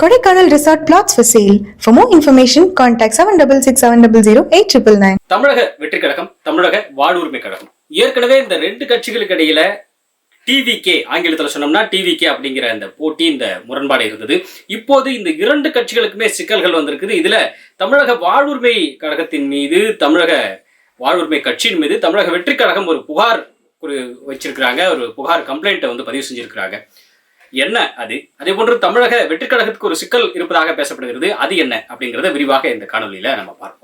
Kodaikanal resort flats for sale for more information contact seven double six seven double zero eight triple nine Tamizhaga Vettri Kazhagam தமிழக வாழ்வுரிமை கழகம். ஏற்கனவே இந்த ரெண்டு கட்சிகளுக்கு இடையில டிவிகே ஆங்கிலத்தில் சொன்னோம்னா டிவிகே அப்படிங்கிற அந்த போட்டி இந்த முரண்பாடு இருந்தது. இப்போது இந்த இரண்டு கட்சிகளுக்குமே சிக்கல்கள் வந்திருக்குது. இதுல தமிழக வாழ்வுரிமை கழகத்தின் மீது தமிழக வாழ்வுரிமை கட்சியின் மீது தமிழக வெற்றி கழகம் ஒரு புகார் ஒரு வச்சிருக்கிறாங்க. ஒரு புகார் கம்ப்ளைண்ட்டை வந்து பதிவு செஞ்சிருக்கிறாங்க. என்ன அது? அதே போன்று தமிழக வெற்றிக்கழகத்துக்கு ஒரு சிக்கல் இருப்பதாக பேசப்படுகிறது. அது என்ன அப்படிங்கறத விரிவாக இந்த காணொலியில நம்ம பார்ப்போம்.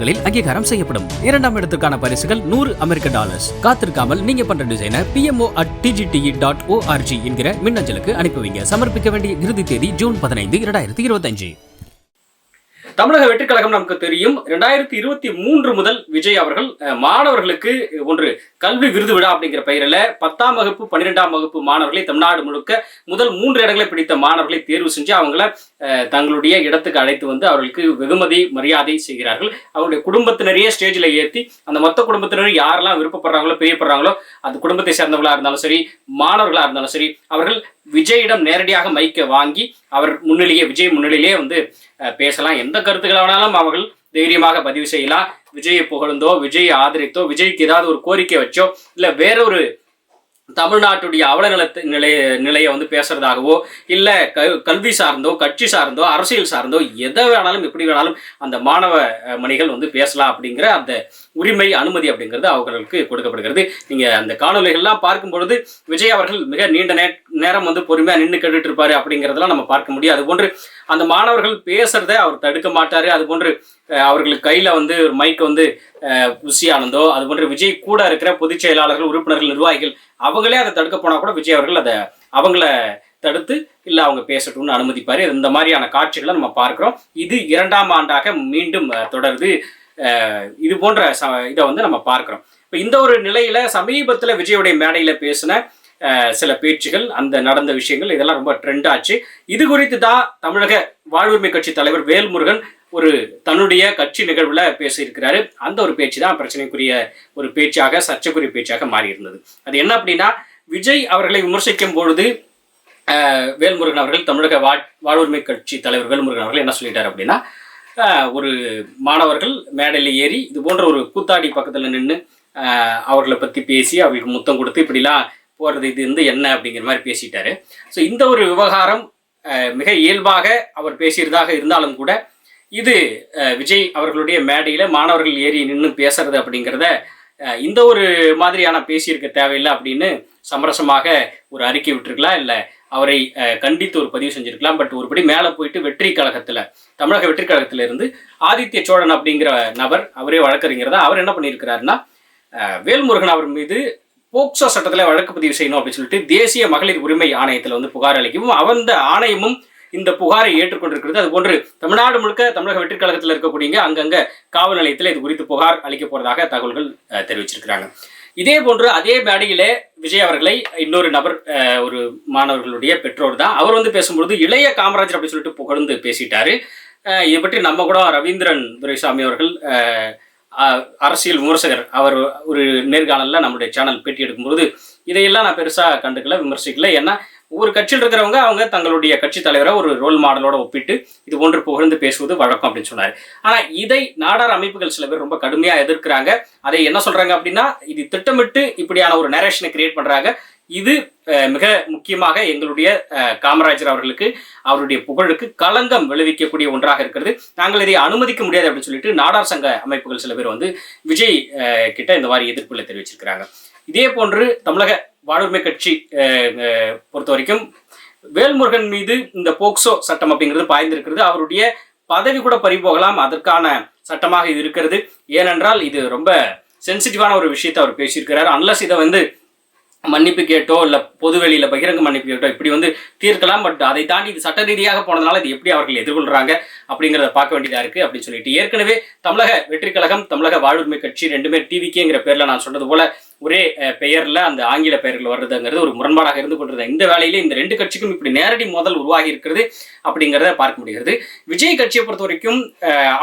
ஊடகத்தலங்களில் அங்கீகாரம் செய்யப்படும். இரண்டாம் இடத்துக்கான பரிசுகள் நூறு அமெரிக்க டாலர்ஸ். காத்திருக்காமல் நீங்க பண்ற டிசைனை PMO at DGTE dot ORG என்கிற மின்னஞ்சலுக்கு அனுப்புவீங்க சமர்ப்பிக்க வேண்டிய இறுதி தேதி ஜூன் பதினைந்து இரண்டாயிரத்தி இருபத்தஞ்சு தமிழக வெற்றி கழகம் நமக்கு தெரியும். ரெண்டாயிரத்தி இருபத்தி மூன்று முதல் விஜய் அவர்கள் மாணவர்களுக்கு ஒன்று கல்வி விருது விழா அப்படிங்கிற பெயரில் பத்தாம் வகுப்பு பன்னிரெண்டாம் வகுப்பு மாணவர்களை தமிழ்நாடு முழுக்க முதல் மூன்று இடங்களை பிடித்த மாணவர்களை தேர்வு செஞ்சு அவங்கள அஹ், தங்களுடைய இடத்துக்கு அழைத்து வந்து அவர்களுக்கு வெகுமதி மரியாதை செய்கிறார்கள். அவருடைய குடும்பத்தினரையே ஸ்டேஜில் ஏற்றி அந்த மொத்த குடும்பத்தினர் யாரெல்லாம் விருப்பப்படுறாங்களோ பிரியப்படுறாங்களோ அந்த குடும்பத்தை சேர்ந்தவர்களாக இருந்தாலும் சரி மாணவர்களாக இருந்தாலும் சரி அவர்கள் விஜயிடம் நேரடியாக மைக்கை வாங்கி அவர் முன்னிலையே விஜய் முன்னிலேயே வந்து பேசலாம். எந்த கருத்துக்களை வேணாலும் அவர்கள் தைரியமாக பதிவு செய்யலாம். விஜயை புகழ்ந்தோ விஜயை ஆதரித்தோ விஜய்க்கு ஏதாவது ஒரு கோரிக்கை வச்சோ இல்லை வேற ஒரு தமிழ்நாட்டுடைய அவல நிலத்து நிலைய நிலையை வந்து பேசுறதாகவோ இல்லை க கல்வி சார்ந்தோ கட்சி சார்ந்தோ அரசியல் சார்ந்தோ எதை வேணாலும் எப்படி வேணாலும் அந்த மாணவ மணிகள் வந்து பேசலாம் அப்படிங்கிற அந்த உரிமை அனுமதி அப்படிங்கிறது அவர்களுக்கு கொடுக்கப்படுகிறது. நீங்கள் அந்த காணொலிகள்லாம் பார்க்கும் பொழுது விஜய் அவர்கள் மிக நீண்ட நே நேரம் வந்து பொறுமையாக நின்று கேட்டுட்டு இருப்பாரு அப்படிங்கிறதெல்லாம் நம்ம பார்க்க முடியும். அது போன்று அந்த மாணவர்கள் பேசுறதை அவர் தடுக்க மாட்டார். அது போன்று அவர்களுக்கு கையில் வந்து ஒரு மைக் வந்து புஷி ஆனந்தோ அது போன்ற விஜய் கூட இருக்கிற பொதுச் செயலாளர்கள் உறுப்பினர்கள் நிர்வாகிகள் அவங்களே அதை தடுக்க போனால் கூட விஜய் அவர்கள் அதை அவங்கள தடுத்து இல்லை அவங்க பேசட்டும்னு அனுமதிப்பார். இந்த மாதிரியான காட்சிகளை நம்ம பார்க்குறோம். இது இரண்டாம் ஆண்டாக மீண்டும் தொடருது. இது போன்ற ச இதை வந்து நம்ம பார்க்குறோம். இப்போ இந்த ஒரு நிலையில் சமீபத்தில் விஜயுடைய மேடையில் பேசின சில பேச்சுகள் அந்த நடந்த விஷயங்கள் இதெல்லாம் ரொம்ப ட்ரெண்ட் ஆச்சு. இது குறித்து தான் தமிழக வாழ்வுரிமை கட்சி தலைவர் வேல்முருகன் ஒரு தன்னுடைய கட்சி நிகழ்வில் பேசியிருக்கிறாரு. அந்த ஒரு பேச்சு தான் பிரச்சனைக்குரிய ஒரு பேச்சாக சர்ச்சைக்குரிய பேச்சாக மாறி இருந்தது அது என்ன அப்படின்னா விஜய் அவர்களை விமர்சிக்கும் பொழுது வேல்முருகன் அவர்கள் தமிழக வா வாழ்வுரிமை கட்சி தலைவர் வேல்முருகன் அவர்கள் என்ன சொல்லிட்டார் அப்படின்னா ஒரு மாணவர்கள் மேடையில் ஏறி இது போன்ற ஒரு கூத்தாடி பக்கத்தில் நின்று அவர்களை பற்றி பேசி அவர்களுக்கு முத்தம் கொடுத்து இப்படிலாம் போகிறது இது வந்து என்ன அப்படிங்கிற மாதிரி பேசிட்டாரு. ஸோ இந்த ஒரு விவகாரம் மிக இயல்பாக அவர் பேசியதாக இருந்தாலும் கூட இது விஜய் அவர்களுடைய மேடையில் மாணவர்கள் ஏறி நின்று பேசுறது அப்படிங்கிறத இந்த ஒரு மாதிரியான பேசியிருக்க தேவையில்லை அப்படின்னு சமரசமாக ஒரு அறிக்கை விட்டுருக்கலாம். இல்லை அவரை கண்டித்து ஒரு பதிவு செஞ்சுருக்கலாம். பட் ஒருபடி மேலே போயிட்டு வெற்றி கழகத்தில் தமிழக வெற்றி கழகத்தில் இருந்து ஆதித்ய சோழன் அப்படிங்கிற நபர் அவரே வழக்கறிஞர் தான். அவர் என்ன பண்ணியிருக்கிறாருன்னா வேல்முருகன் அவர் மீது போக்சோ சட்டத்தில் வழக்கு பதிவு செய்யணும் அப்படின்னு சொல்லிட்டு தேசிய மகளிர் உரிமை ஆணையத்தில் வந்து புகார் அளிக்கவும் அந்த ஆணையமும் இந்த புகாரை ஏற்றுக்கொண்டிருக்கிறது. அது போன்று தமிழ்நாடு முழுக்க தமிழக வெற்றி கழகத்தில் இருக்கக்கூடியங்க அங்கங்க காவல் நிலையத்தில் இது குறித்து புகார் அளிக்க போறதாக தகவல்கள் தெரிவிச்சிருக்கிறாங்க. இதே போன்று அதே மேடையிலே விஜய் அவர்களை இன்னொரு நபர் ஒரு மாணவர்களுடைய பெற்றோர் தான். அவர் வந்து பேசும்பொழுது இளைய காமராஜர் அப்படின்னு சொல்லிட்டு புகழ்ந்து பேசிட்டாரு. அஹ், இதை பற்றி நம்ம கூட ரவீந்திரன் துரைசாமி அவர்கள் அஹ், அரசியல் விமர்சகர். அவர் ஒரு நேர்காணலில் நம்முடைய சேனல் பேட்டி எடுக்கும்போது இதையெல்லாம் நான் பெருசாக கண்டுக்கல விமர்சிக்கல. ஏன்னா ஒவ்வொரு கட்சியில் இருக்கிறவங்க அவங்க தங்களுடைய கட்சி தலைவரை ஒரு ரோல் மாடலோட ஒப்பிட்டு இது போன்று புகழ்ந்து பேசுவது வழக்கம் அப்படின்னு சொன்னார். ஆனால் இதை நாடார் அமைப்புகள் சில பேர் ரொம்ப கடுமையாக எதிர்க்கிறாங்க. அதை என்ன சொல்றாங்க அப்படின்னா இது திட்டமிட்டு இப்படியான ஒரு நரேஷனை கிரியேட் பண்றாங்க. இது மிக முக்கியமாக எங்களுடைய காமராஜர் அவர்களுக்கு அவருடைய புகழுக்கு களங்கம் விளைவிக்கக்கூடிய ஒன்றாக இருக்கிறது. நாங்கள் இதை அனுமதிக்க முடியாது அப்படின்னு சொல்லிட்டு நாடார் சங்க அமைப்புகள் சில பேர் வந்து விஜய் கிட்ட இந்த மாதிரி எதிர்ப்புகளை தெரிவிச்சிருக்கிறாங்க. இதே போன்று தமிழக வாழ்வுரிமை கட்சி பொறுத்த வரைக்கும் வேல்முருகன் மீது இந்த போக்சோ சட்டம் அப்படிங்கிறது பாய்ந்திருக்கிறது. அவருடைய பதவி கூட பறிபோகலாம் அதற்கான சட்டமாக இது இருக்கிறது. ஏனென்றால் இது ரொம்ப சென்சிட்டிவான ஒரு விஷயத்தை அவர் பேசியிருக்கிறார். அன்லஸ் இதை வந்து மன்னிப்பு கேட்டோ இல்லை பொதுவெளியில் பகிரங்க மன்னிப்பு கேட்டோ இப்படி வந்து தீர்க்கலாம். பட் அதை தாண்டி இது சட்ட ரீதியாக போனதுனால இது எப்படி அவர்கள் எதிர்கொள்கிறாங்க அப்படிங்கிறத பார்க்க வேண்டியதாக இருக்குது அப்படின்னு சொல்லிட்டு ஏற்கனவே தமிழக வெற்றி கழகம் தமிழக வாழ்வுரிமை கட்சி ரெண்டுமே டிவிக்கேங்கிற பேரில் நான் சொன்னது போல ஒரே பெயரில் அந்த ஆங்கில பெயர்கள் வர்றதுங்கிறது ஒரு முரண்பாடாக இருந்து கொண்டிருந்த இந்த வேளையில இந்த ரெண்டு கட்சிக்கும் இப்படி நேரடி மோதல் உருவாகி இருக்கிறது அப்படிங்கிறத பார்க்க முடிகிறது. விஜய் கட்சியை பொறுத்த வரைக்கும்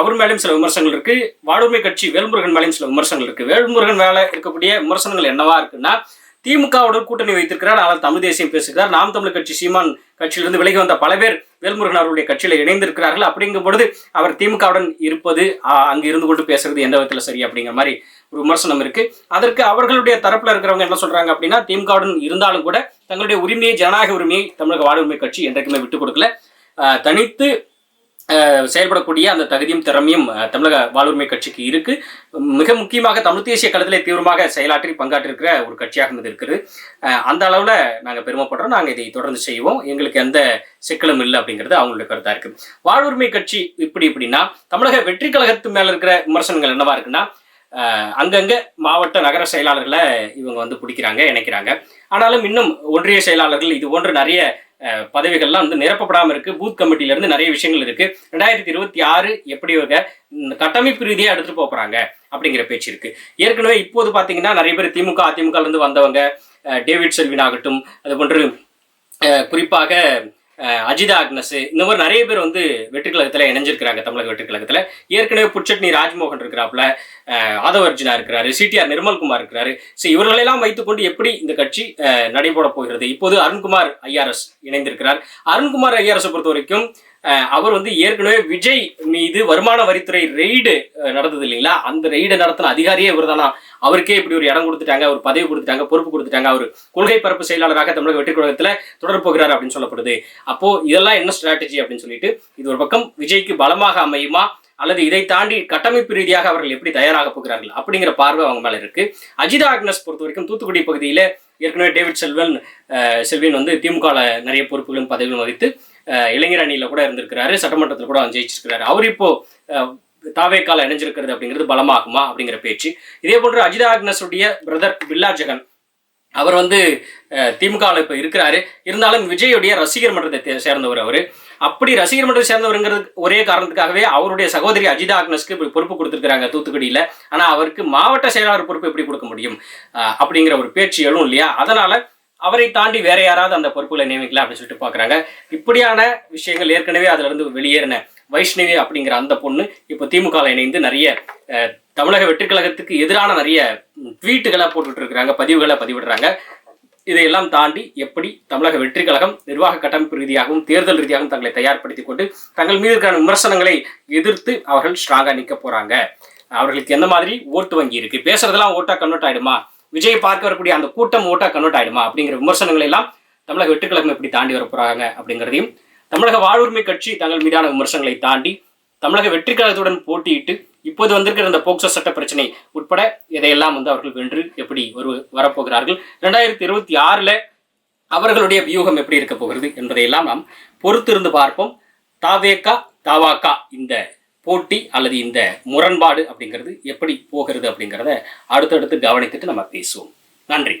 அவர் மேலும் சில விமர்சனங்கள் இருக்கு. வாழ்வுரிமை கட்சி வேல்முருகன் மேலேயும் சில விமர்சனங்கள் இருக்கு. வேல்முருகன் மேலே இருக்கக்கூடிய விமர்சனங்கள் என்னவா இருக்குன்னா திமுகவுடன் கூட்டணி வைத்திருக்கிறார். ஆனால் தமிழ் தேசியம் பேசுகிறார். நாம் தமிழ் கட்சி சீமான் கட்சியிலிருந்து விலகி வந்த பல பேர் வேல்முருகன் அவருடைய கட்சியில் இணைந்திருக்கிறார்கள். அப்படிங்கும் பொழுது அவர் திமுகவுடன் இருப்பது அங்கு இருந்து கொண்டு பேசுறது எந்த விதத்தில் சரி அப்படிங்கிற மாதிரி ஒரு விமர்சனம் இருக்கு. அதற்கு அவர்களுடைய தரப்புல இருக்கிறவங்க என்ன சொல்றாங்க அப்படின்னா திமுகவுடன் இருந்தாலும் கூட தங்களுடைய உரிமையை ஜனநாயக உரிமையை தமிழக வாழ்வுரிமை கட்சி என்றைக்குமே விட்டுக் கொடுக்கல. தனித்து செயல்படக்கூடிய அந்த தகுதியும் திறமையும் தமிழக வாழ்வுரிமை கட்சிக்கு இருக்கு. மிக முக்கியமாக தமிழ் தேசிய களத்திலே தீவிரமாக செயலாற்றி பங்காற்றிருக்கிற ஒரு கட்சியாக இது இருக்குது அந்த அளவில் நாங்கள் பெருமைப்படுறோம். நாங்கள் இதை தொடர்ந்து செய்வோம். எங்களுக்கு எந்த சிக்கலும் இல்லை அப்படிங்கிறது அவங்களுடைய கருத்தாக இருக்கு. வாழ்வுரிமை கட்சி இப்படி இப்படின்னா தமிழக வெற்றி கழகத்து மேலே இருக்கிற விமர்சனங்கள் என்னவா இருக்குன்னா அங்கங்கே அங்கங்க மாவட்ட நகர செயலாளர்களை இவங்க வந்து பிடிக்கிறாங்க இணைக்கிறாங்க. ஆனாலும் இன்னும் ஒன்றிய செயலாளர்கள் இது போன்ற நிறைய பதவிகள்லாம் வந்து நிரப்பப்படாமல் இருக்கு. பூத் கமிட்டில இருந்து நிறைய விஷயங்கள் இருக்கு. ரெண்டாயிரத்தி இருபத்தி ஆறு எப்படி இவங்க கட்டமைப்பு ரீதியாக எடுத்துட்டு போகிறாங்க போறாங்க அப்படிங்கிற பேச்சு இருக்கு. ஏற்கனவே இப்போது பார்த்தீங்கன்னா நிறைய பேர் திமுக அதிமுகலேருந்து இருந்து வந்தவங்க அஹ், டேவிட் செல்வின் ஆகட்டும் அது போன்று அஹ், குறிப்பாக அஹ், அஜிதா அக்னஸ் இந்த மாதிரி நிறைய பேர் வந்து வெற்றிக்கழகத்தில் இணைஞ்சிருக்கிறாங்க தமிழக வெற்றிக்கழகத்தில் ஏற்கனவே புட்சட்னி ராஜ்மோகன் இருக்கிறாப்புல அஹ், ஆதவ அர்ஜுனா இருக்கிறாரு சிடிஆர் நிர்மல்குமார் இருக்கிறாரு. ஸோ இவர்களெல்லாம் வைத்துக்கொண்டு எப்படி இந்த கட்சி அஹ், நடைபோட போகிறது? இப்போது அருண்குமார் ஐஆர்எஸ் இணைந்திருக்கிறார். அருண்குமார் ஐஆர்எஸ் பொறுத்த வரைக்கும் அவர் வந்து ஏற்கனவே விஜய் மீது வருமான வரித்துறை ரெய்டு நடந்தது இல்லைங்களா? அந்த ரெய்டு நடத்தின அதிகாரியே இவர் அவருக்கே இப்படி ஒரு இடம் கொடுத்துட்டாங்க ஒரு பதவி கொடுத்துட்டாங்க பொறுப்பு கொடுத்துட்டாங்க. அவர் கொள்கை பரப்பு செயலாளராக தமிழக வெற்றி கழகத்தில் தொடர போகிறார் அப்படின்னு சொல்லப்படுது. அப்போ இதெல்லாம் என்ன ஸ்ட்ராட்டஜி அப்படின்னு சொல்லிட்டு இது ஒரு பக்கம் விஜய்க்கு பலமாக அமையுமா? அல்லது இதை தாண்டி கட்டமைப்பு ரீதியாக அவர்கள் எப்படி தயாராக போகிறார்கள் அப்படிங்கிற பார்வை அவங்க மேலே இருக்கு. அஜிதா ஆக்னஸ் பொறுத்த வரைக்கும் தூத்துக்குடி பகுதியில் ஏற்கனவே டேவிட் செல்வன் செல்வின் வந்து திமுகவில் நிறைய பொறுப்புகளும் பதவிகளும் வகித்து இளைஞர் அணியில் கூட இருந்திருக்கிறாரு சட்டமன்றத்தில் கூட ஜெயிச்சிருக்கிறாரு. அவர் இப்போ தாவேக்கால இணைஞ்சிருக்கிறது அப்படிங்கிறது பலமாகுமா அப்படிங்கிற பேச்சு. இதே போன்று அஜிதா ஆக்னஸுடைய பிரதர் பில்லா ஜெகன் அவர் வந்து திமுகவில் இப்போ இருக்கிறாரு. இருந்தாலும் விஜயுடைய ரசிகர் மன்றத்தை சேர்ந்தவர் அவர். அப்படி ரசிகர் மன்றம் சேர்ந்தவருங்கிறது ஒரே காரணத்துக்காகவே அவருடைய சகோதரி அஜிதா அக்னஸ்க்கு இப்படி பொறுப்பு கொடுத்துருக்காங்க தூத்துக்குடியில். ஆனால் அவருக்கு மாவட்ட செயலாளர் பொறுப்பு எப்படி கொடுக்க முடியும்? அப்படிங்கிற ஒரு பேச்சு எழும் இல்லையா? அதனால அவரை தாண்டி வேற யாராவது அந்த பொறுப்புகளை நியமிக்கலாம் அப்படின்னு சொல்லிட்டு பார்க்குறாங்க இப்படியான விஷயங்கள் ஏற்கனவே அதுல இருந்து வெளியேறின வைஷ்ணவி அப்படிங்கிற அந்த பொண்ணு இப்போ திமுகவில் இணைந்து நிறைய தமிழக வெற்றி கழகத்துக்கு எதிரான நிறைய ட்வீட்டுகளை போட்டுட்டு இருக்கிறாங்க பதிவுகளை பதிவிடுறாங்க. இதையெல்லாம் தாண்டி எப்படி தமிழக வெற்றி கழகம் நிர்வாக கட்டமைப்பு ரீதியாகவும் தேர்தல் ரீதியாகவும் தங்களை தயார்படுத்திக் கொண்டு தங்கள் மீது இருக்கிற விமர்சனங்களை எதிர்த்து அவர்கள் ஸ்ட்ராங்காக நிற்க போகிறாங்க அவர்களுக்கு எந்த மாதிரி ஓட்டு வங்கி இருக்கு? பேசுறதெல்லாம் ஓட்டா கன்வெர்ட் ஆயிடுமா? விஜய் பார்க்க வரக்கூடிய அந்த கூட்டம் ஓட்டா கன்வெர்ட் ஆயிடுமா? அப்படிங்கிற விமர்சனங்களை எல்லாம் தமிழக வெற்றி கழகம் எப்படி தாண்டி வர போகிறாங்க அப்படிங்கிறதையும் தமிழக வாழ்வுரிமை கட்சி தங்கள் மீதான விமர்சனங்களை தாண்டி தமிழக வெற்றி கழகத்துடன் போட்டியிட்டு இப்போது வந்திருக்கிற இந்த போக்சோ சட்ட பிரச்சனை உட்பட இதையெல்லாம் வந்து அவர்கள் வென்று எப்படி ஒரு வரப்போகிறார்கள்? ரெண்டாயிரத்தி இருபத்தி ஆறில் அவர்களுடைய வியூகம் எப்படி இருக்க போகிறது என்பதையெல்லாம் நாம் பொறுத்திருந்து பார்ப்போம். தாவேக்கா தாவாக்கா இந்த போட்டி அல்லது இந்த முரண்பாடு அப்படிங்கிறது எப்படி போகிறது அப்படிங்கிறத அடுத்தடுத்து கவனித்துட்டு நம்ம பேசுவோம். நன்றி.